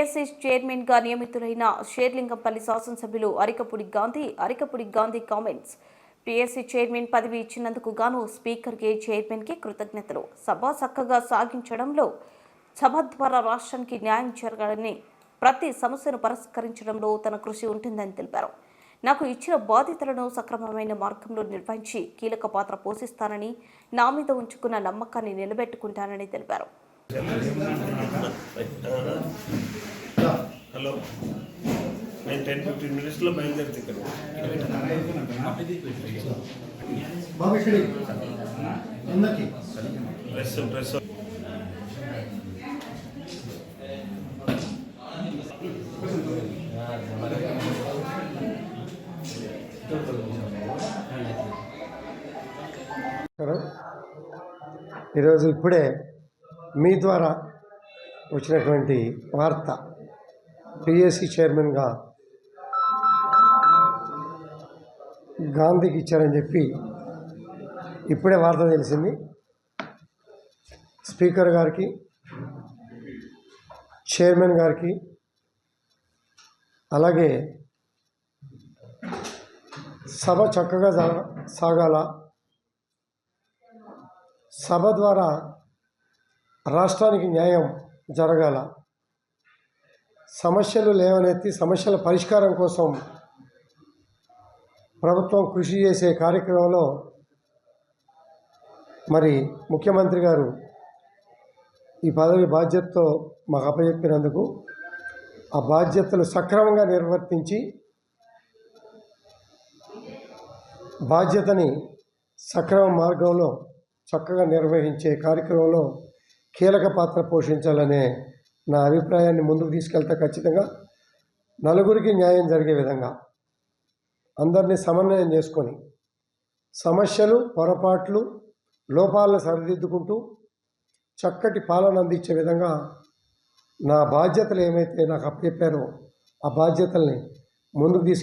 PSC చైర్మన్గా నియమితులైన షేర్లింగంపల్లి శాసనసభ్యులు Arikapudi Gandhi Arikapudi Gandhi comments. PSC chairman పదవి ఇచ్చినందుకు గాను స్పీకర్కి చైర్మన్కి కృతజ్ఞతలు. సభ చక్కగా సాగించడంలో సభ ద్వారా రాష్ట్రానికి న్యాయం జరగాలని ప్రతి సమస్యను పరిష్కరించడంలో తన కృషి ఉంటుందని తెలిపారు. నాకు ఇచ్చిన బాధ్యతలను సక్రమమైన మార్గంలో నిర్వహించి కీలక పాత్ర పోషిస్తానని నా మీద ఉంచుకున్న నమ్మకాన్ని నిలబెట్టుకుంటానని తెలిపారు. హలో. నేను టెన్ ఫిఫ్టీన్ మినిట్స్లో బయలుదేరుతుంది ఇక్కడ. ప్రెస్ నమస్కారం ఈరోజు ఇప్పుడే మీ ద్వారా వచ్చినటువంటి వార్త. పిఎస్సి చైర్మన్గా గాంధీకి ఇచ్చారని చెప్పి ఇప్పుడే వార్త తెలిసింది. స్పీకర్ గారికి చైర్మన్ గారికి అలాగే సభ చక్కగా సాగాల. సభ ద్వారా రాష్ట్రానికి న్యాయం జరగాల. సమస్యలు లేవనెత్తి సమస్యల పరిష్కారం కోసం ప్రభుత్వం కృషి చేసే కార్యక్రమంలో మరి ముఖ్యమంత్రి గారు ఈ పదవి బాధ్యతతో మాకు అప్పచెప్పినందుకు ఆ బాధ్యతలు సక్రమంగా నిర్వర్తించి బాధ్యతని సక్రమ మార్గంలో చక్కగా నిర్వహించే కార్యక్రమంలో కీలక పాత్ర పోషించాలనే నా అభిప్రాయాన్ని ముందుకు తీసుకెళ్తే ఖచ్చితంగా నలుగురికి న్యాయం జరిగే విధంగా అందరినీ సమన్వయం చేసుకొని సమస్యలు పొరపాట్లు లోపాలను సరిదిద్దుకుంటూ చక్కటి పాలన అందించే విధంగా నా బాధ్యతలు ఏమైతే నాకు అప్పచెప్పారో ఆ బాధ్యతల్ని ముందుకు తీసుకు